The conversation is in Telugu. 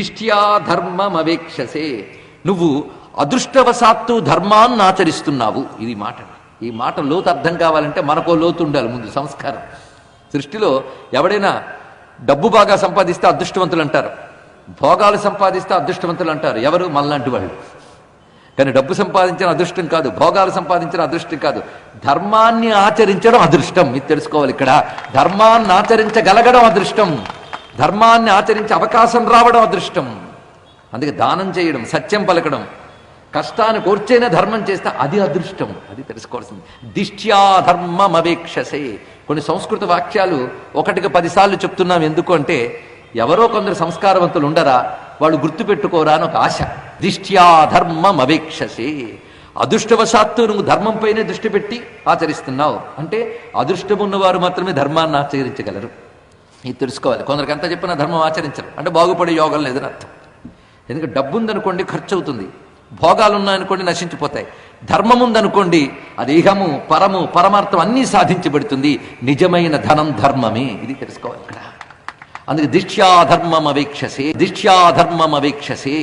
దృష్ట్యా ధర్మమవేక్షసే. నువ్వు అదృష్టవశాత్తు ధర్మాన్ని ఆచరిస్తున్నావు. ఇది మాట. ఈ మాట లోతు అర్థం కావాలంటే మనకో లోతు ఉండాలి ముందు సంస్కారం. సృష్టిలో ఎవడైనా డబ్బు బాగా సంపాదిస్తే అదృష్టవంతులు అంటారు. భోగాలు సంపాదిస్తే అదృష్టవంతులు అంటారు. ఎవరు? మనలాంటి వాళ్ళు. కానీ డబ్బు సంపాదించిన అదృష్టం కాదు. భోగాలు సంపాదించిన అదృష్టం కాదు. ధర్మాన్ని ఆచరించడం అదృష్టం. ఇది తెలుసుకోవాలి ఇక్కడ. ధర్మాన్ని ఆచరించగలగడం అదృష్టం. ధర్మాన్ని ఆచరించే అవకాశం రావడం అదృష్టం. అందుకే దానం చేయడం సత్యం పలకడం. కష్టాన్ని కోర్చైనా ధర్మం చేస్తే అది అదృష్టం. అది తెలుసుకోవాల్సింది. దిష్ట్యా ధర్మం అవేక్షసే కొన్ని సంస్కృత వాక్యాలు ఒకటికి పదిసార్లు చెప్తున్నాం ఎందుకు అంటే ఎవరో కొందరు సంస్కారవంతులు ఉండరా వాళ్ళు గుర్తుపెట్టుకోరా అని ఒక ఆశ. దిష్ట్యా ధర్మం అవేక్షసే అదృష్టవశాత్తు నువ్వు ధర్మంపైనే దృష్టి పెట్టి ఆచరిస్తున్నావు. అంటే అదృష్టం ఉన్నవారు మాత్రమే ధర్మాన్ని ఆచరించగలరు. ఇది తెలుసుకోవాలి. కొందరికి ఎంత చెప్పినా ధర్మం ఆచరించరు. అంటే బాగుపడే యోగం లేదని అర్థం. ఎందుకంటే డబ్బు ఉందనుకోండి ఖర్చు అవుతుంది భోగాలు ఉన్నాయనుకోండి నశించిపోతాయి. ధర్మం ఉందనుకోండి అది ఇహము పరము పరమార్థం అన్నీ సాధించబడుతుంది. నిజమైన ధనం ధర్మమే. ఇది తెలుసుకోవాలి. ఇక్కడ అందుకే దిష్ట్యా ధర్మం అవేక్షసే అవీక్షసే అవేక్షసే